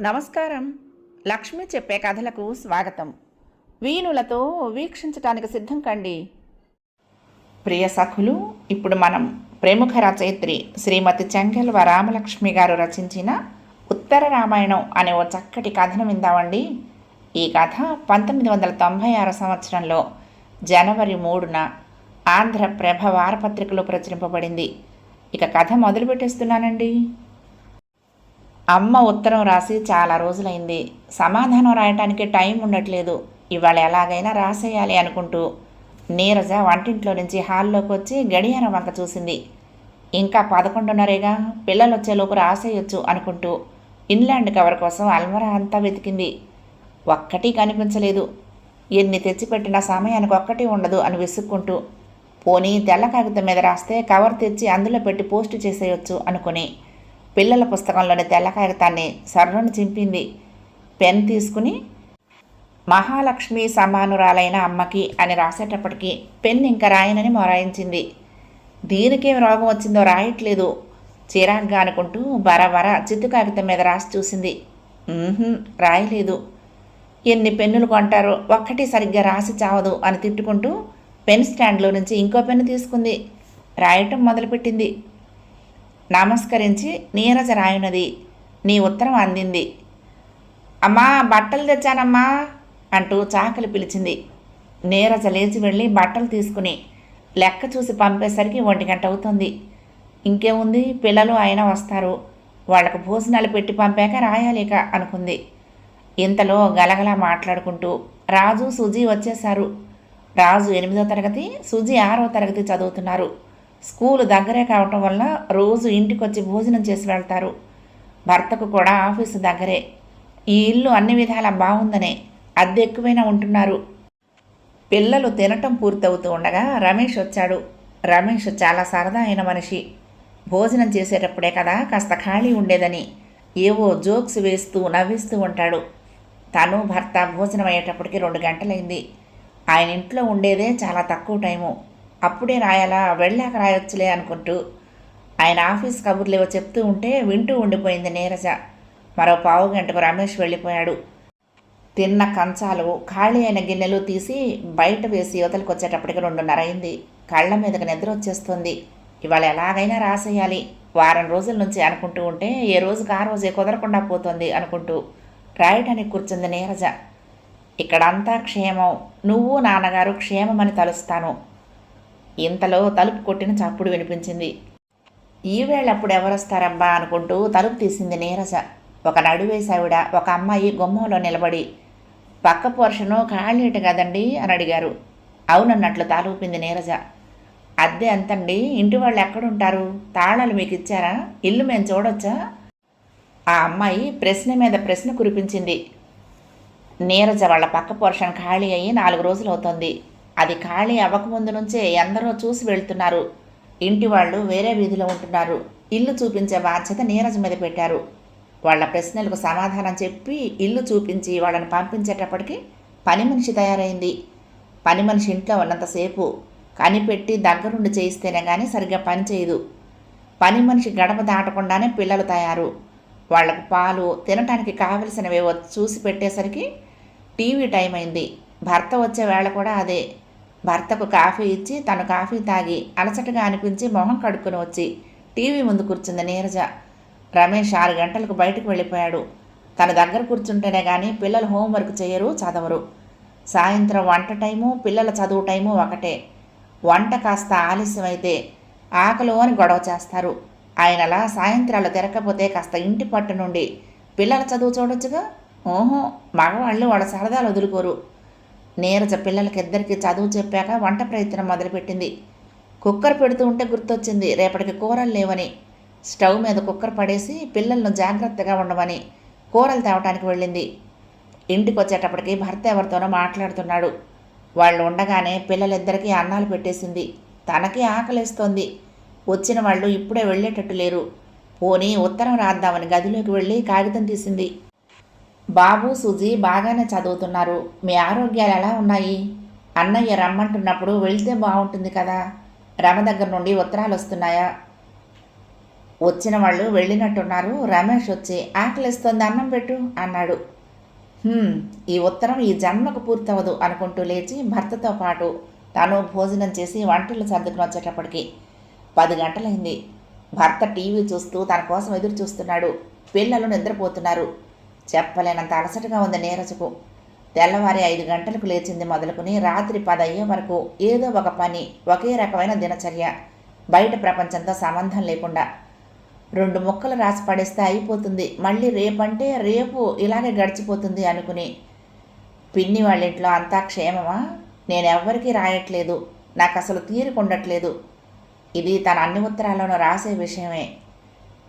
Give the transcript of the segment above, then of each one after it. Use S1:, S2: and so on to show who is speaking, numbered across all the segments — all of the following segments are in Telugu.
S1: నమస్కారం. లక్ష్మి చెప్పే కథలకు స్వాగతం. వీణులతో వీక్షించటానికి సిద్ధం కండి. ప్రియ సఖులు ఇప్పుడు మనం ప్రముఖ రచయిత్రి శ్రీమతి చెంగల్వ రామలక్ష్మి గారు రచించిన ఉత్తర రామాయణం అనే ఓ చక్కటి కథను విందామండి. ఈ కథ పంతొమ్మిది వందల తొంభై ఆరు సంవత్సరంలో జనవరి మూడున ఆంధ్ర ప్రభ వారపత్రికలో ప్రచురింపబడింది. ఇక కథ మొదలు పెట్టేస్తున్నానండి. అమ్మ ఉత్తరం రాసి చాలా రోజులైంది. సమాధానం రాయటానికి టైం ఉండట్లేదు. ఇవాళ ఎలాగైనా రాసేయాలి అనుకుంటూ నీరజ వంటింట్లో నుంచి హాల్లోకి వచ్చి గడియారం వంక చూసింది. ఇంకా పదకొండున్నరేగా పిల్లలు వచ్చేలోపు రాసేయొచ్చు అనుకుంటూ ఇన్లాండ్ కవర్ కోసం అల్మరా అంతా వెతికింది. ఒక్కటి కనిపించలేదు. ఎన్ని తెచ్చిపెట్టిన సమయానికి ఒక్కటి ఉండదు అని విసుక్కుంటూ పోనీ తెల్ల కాగితం మీద రాస్తే కవర్ తెచ్చి అందులో పెట్టి పోస్ట్ చేసేయొచ్చు అనుకుని. పిల్లల పుస్తకంలోని తెల్ల కాగితాన్ని సర్రును చింపింది. పెన్ తీసుకుని మహాలక్ష్మి సమానురాలైన అమ్మకి అని రాసేటప్పటికి పెన్ ఇంకా రాయనని మొరాయించింది. దీనికేం రోగం వచ్చిందో రాయట్లేదు. చిరాగ్గా అనుకుంటూ బరబర చిత్తు కాగితం మీద రాసి చూసింది. రాయలేదు. ఎన్ని పెన్నులు కొంటారో ఒక్కటి సరిగ్గా రాసి చావదు అని తిట్టుకుంటూ పెన్ స్టాండ్లో నుంచి ఇంకో పెన్ను తీసుకుంది. రాయటం మొదలుపెట్టింది. నమస్కరించి నీరజ రాయునది. నీ ఉత్తరం అందింది. అమ్మా బట్టలు తెచ్చానమ్మా అంటూ చాకలి పిలిచింది. నీరజ లేచి వెళ్ళి బట్టలు తీసుకుని లెక్క చూసి పంపేసరికి ఒంటి గంట అవుతుంది. ఇంకేముంది? పిల్లలు ఆయన వస్తారు. వాళ్ళకు భోజనాలు పెట్టి పంపాక రాయాలిక అనుకుంది. ఇంతలో గలగల మాట్లాడుకుంటూ రాజు సుజీ వచ్చేశారు. రాజు ఎనిమిదో తరగతి సుజీ ఆరో తరగతి చదువుతున్నారు. స్కూలు దగ్గరే కావటం వల్ల రోజు ఇంటికొచ్చి భోజనం చేసి వెళ్తారు. భర్తకు కూడా ఆఫీసు దగ్గరే. ఈ ఇల్లు అన్ని విధాలా బాగుందనే అద్దె ఎక్కువైనా ఉంటున్నారు. పిల్లలు తినటం పూర్తవుతూ ఉండగా రమేష్ వచ్చాడు. రమేష్ చాలా సరదా అయిన మనిషి. భోజనం చేసేటప్పుడే కదా కాస్త ఖాళీ ఉండేదని ఏవో జోక్స్ వేస్తూ నవ్విస్తూ ఉంటాడు. తను భర్త భోజనం అయ్యేటప్పటికి రెండు గంటలైంది. ఆయన ఇంట్లో ఉండేదే చాలా తక్కువ టైము. అప్పుడే రాయాలా? వెళ్ళాక రాయొచ్చులే అనుకుంటూ ఆయన ఆఫీస్ కబుర్లేవో చెప్తూ ఉంటే వింటూ ఉండిపోయింది నీరజ. మరో పావు గంటకు రమేష్ వెళ్ళిపోయాడు. తిన్న కంచాలు ఖాళీ అయిన గిన్నెలు తీసి బయట వేసి యువతలకు వచ్చేటప్పటికి రెండున్నర అయింది. కళ్ళ మీదకి నిద్ర వచ్చేస్తుంది. ఇవాళ ఎలాగైనా రాసేయాలి. వారం రోజుల నుంచి అనుకుంటూ ఉంటే ఏ రోజుకి ఆ రోజే కుదరకుండా పోతుంది అనుకుంటూ రాయటానికి కూర్చుంది నీరజ. ఇక్కడంతా క్షేమం. నువ్వు నాన్నగారు క్షేమమని తలుస్తాను. ఇంతలో తలుపు కొట్టిన చప్పుడు వినిపించింది. ఈవేళప్పుడు ఎవరొస్తారబ్బా అనుకుంటూ తలుపు తీసింది నీరజ. ఒక నడువేసావిడ ఒక అమ్మాయి గుమ్మంలో నిలబడి పక్క పోర్షను ఖాళీట కదండి? అని అడిగారు. అవునన్నట్లు తాలూపింది నీరజ. అద్దె ఎంతండి ఇంటి వాళ్ళు ఎక్కడుంటారు? తాళాలు మీకు ఇచ్చారా ఇల్లు మేము చూడొచ్చా? ఆ అమ్మాయి ప్రశ్న మీద ప్రశ్న కురిపించింది. నీరజ వాళ్ళ పక్క పోర్షన్ ఖాళీ అయ్యి నాలుగు రోజులు అవుతుంది. అది ఖాళీ అవ్వకముందు నుంచే ఎందరో చూసి వెళ్తున్నారు. ఇంటి వాళ్ళు వేరే వీధిలో ఉంటున్నారు. ఇల్లు చూపించే బాధ్యత నీరజ మీద పెట్టారు. వాళ్ళ ప్రశ్నలకు సమాధానం చెప్పి ఇల్లు చూపించి వాళ్ళని పంపించేటప్పటికి పని మనిషి తయారైంది. పని మనిషి ఇంట్లో ఉన్నంతసేపు కనిపెట్టి దగ్గరుండి చేయిస్తేనే కానీ సరిగ్గా పని చేయదు. పని మనిషి గడప దాటకుండానే పిల్లలు తయారు. వాళ్ళకు పాలు తినటానికి కావలసినవేవో చూసి పెట్టేసరికి టీవీ టైం అయింది. భర్త వచ్చే వేళ కూడా అదే. భర్తకు కాఫీ ఇచ్చి తను కాఫీ తాగి అలసటగా అనిపించి మొహం కడుక్కుని వచ్చి టీవీ ముందు కూర్చుంది నీరజ. రమేష్ ఆరు గంటలకు బయటకు వెళ్ళిపోయాడు. తన దగ్గర కూర్చుంటేనే కానీ పిల్లలు హోంవర్క్ చేయరు చదవరు. సాయంత్రం వంట టైము పిల్లల చదువు టైము ఒకటే. వంట కాస్త ఆలస్యం అయితే అని గొడవ చేస్తారు. ఆయనలా సాయంత్రాలు తిరగకపోతే కాస్త ఇంటి పట్టు నుండి పిల్లల చదువు చూడొచ్చుగా? ఓహో మగవాళ్ళు వాళ్ళ సరదాలు వదులుకోరు. నీరజ పిల్లలకిద్దరికీ చదువు చెప్పాక వంట ప్రయత్నం మొదలుపెట్టింది. కుక్కర్ పెడుతూ ఉంటే గుర్తొచ్చింది రేపటికి కూరలు లేవని. స్టవ్ మీద కుక్కర్ పడేసి పిల్లలను జాగ్రత్తగా ఉండమని కూరలు తేవటానికి వెళ్ళింది. ఇంటికి వచ్చేటప్పటికి భర్త ఎవరితోనో మాట్లాడుతున్నాడు. వాళ్ళు ఉండగానే పిల్లలిద్దరికీ అన్నాలు పెట్టేసింది. తనకి ఆకలిస్తోంది. వచ్చిన వాళ్ళు ఇప్పుడే వెళ్ళేటట్టు లేరు. పోనీ ఉత్తరం రాద్దామని గదిలోకి వెళ్ళి కాగితం తీసింది. బాబు సుజీ బాగానే చదువుతున్నారు. మీ ఆరోగ్యాలు ఎలా ఉన్నాయి? అన్నయ్య రమ్మంటున్నప్పుడు వెళ్తే బాగుంటుంది కదా? రమ దగ్గర నుండి ఉత్తరాలు వస్తున్నాయా? వచ్చిన వాళ్ళు వెళ్ళినట్టున్నారు. రమేష్ వచ్చి ఆకలిస్తుంది అన్నం పెట్టు అన్నాడు. ఈ ఉత్తరం ఈ జన్మకు పూర్తవదు అనుకుంటూ లేచి భర్తతో పాటు తను భోజనం చేసి వంటలు సర్దుకుని వచ్చేటప్పటికి పది గంటలైంది. భర్త టీవీ చూస్తూ తన కోసం ఎదురు చూస్తున్నాడు. పిల్లలు నిద్రపోతున్నారు. చెప్పలేనంత అలసటగా ఉంది నీరజకు. తెల్లవారి ఐదు గంటలకు లేచింది మొదలుకుని రాత్రి పది అయ్యే వరకు ఏదో ఒక పని ఒకే రకమైన దినచర్య. బయట ప్రపంచంతో సంబంధం లేకుండా. రెండు ముక్కలు రాసి పడేస్తే అయిపోతుంది. మళ్ళీ రేపంటే రేపు ఇలాగే గడిచిపోతుంది అనుకుని. పిన్ని వాళ్ళ ఇంట్లో అంతా క్షేమమా? నేనెవ్వరికీ రాయట్లేదు. నాకు అసలు తీరుకుండట్లేదు ఇది తన అన్ని ఉత్తరాల్లోనూ రాసే విషయమే.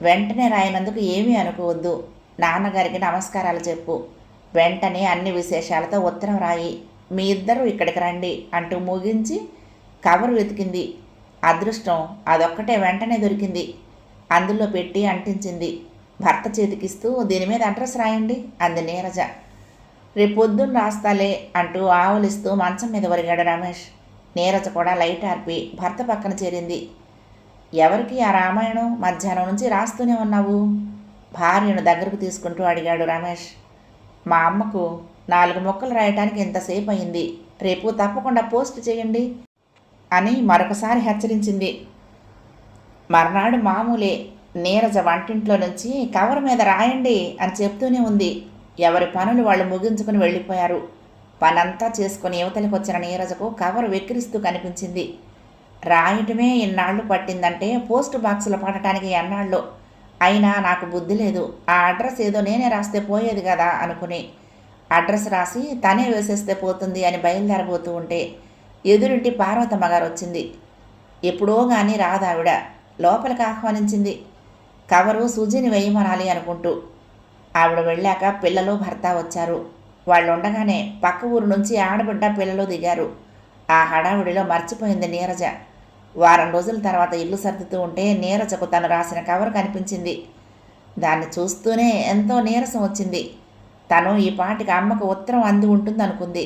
S1: వెంటనే రాయనందుకు ఏమీ అనుకోవద్దు. నాన్నగారికి నమస్కారాలు చెప్పు. వెంటనే అన్ని విశేషాలతో ఉత్తరం రాయి. మీ ఇద్దరూ ఇక్కడికి రండి అంటూ ముగించి కవర్ వెతికింది. అదృష్టం అదొక్కటే వెంటనే దొరికింది. అందులో పెట్టి అంటించింది. భర్త చేతికిస్తూ దీని మీద అడ్రస్ రాయండి అంది నీరజ. రేపొద్దున్న రాస్తాలే అంటూ ఆవులిస్తూ మంచం మీద ఒరిగాడు రమేష్. నీరజ కూడా లైట్ ఆర్పి భర్త పక్కన చేరింది. ఎవరికి ఆ రామాయణం? మధ్యాహ్నం నుంచి రాస్తూనే ఉన్నావు. భార్యను దగ్గరకు తీసుకుంటూ అడిగాడు రమేష్. మా అమ్మకు నాలుగు మొక్కలు రాయటానికి ఎంతసేపు అయింది? రేపు తప్పకుండా పోస్ట్ చేయండి అని మరొకసారి హెచ్చరించింది. మర్నాడు మామూలే నీరజ వంటింట్లో నుంచి కవర్ మీద రాయండి అని చెప్తూనే ఉంది. ఎవరి పనులు వాళ్ళు ముగించుకుని వెళ్ళిపోయారు. పనంతా చేసుకుని యువతలకు వచ్చిన నీరజకు కవర్ వెక్కిరిస్తూ కనిపించింది. రాయటమే ఇన్నాళ్ళు పట్టిందంటే పోస్ట్ బాక్సులు పడటానికి ఎన్నాళ్ళు అయినా నాకు బుద్ధి లేదు. ఆ అడ్రస్ ఏదో నేనే రాస్తే పోయేది కదా అనుకుని అడ్రస్ రాసి తనే వేసేస్తే పోతుంది అని బయలుదేరబోతూ ఉంటే ఎదురింటి పార్వతమ్మ గారు వచ్చింది. ఎప్పుడో కానీ రాదావిడ లోపలికి ఆహ్వానించింది. కవరు సుజీని వేయమనాలి అనుకుంటూ. ఆవిడ వెళ్ళాక పిల్లలు భర్త వచ్చారు. వాళ్ళు ఉండగానే పక్క ఊరు నుంచి ఆడబిడ్డ పిల్లలు దిగారు. ఆ హడావిడిలో మర్చిపోయింది నీరజ. వారం రోజుల తర్వాత ఇల్లు సర్దుతూ ఉంటే నీరజకు తను రాసిన కవర్ కనిపించింది. దాన్ని చూస్తూనే ఎంతో నీరసం వచ్చింది. తను ఈ పాటికి అమ్మకు ఉత్తరం అంది ఉంటుందనుకుంది.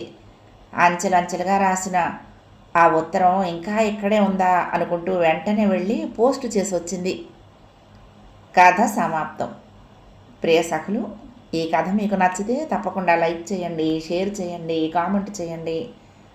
S1: అంచెలంచెలుగా రాసిన ఆ ఉత్తరం ఇంకా ఇక్కడే ఉందా? అనుకుంటూ వెంటనే వెళ్ళి పోస్ట్ చేసి వచ్చింది. కథ సమాప్తం. ప్రియ సఖులు ఈ కథ మీకు నచ్చితే తప్పకుండా లైక్ చేయండి షేర్ చేయండి కామెంట్ చేయండి.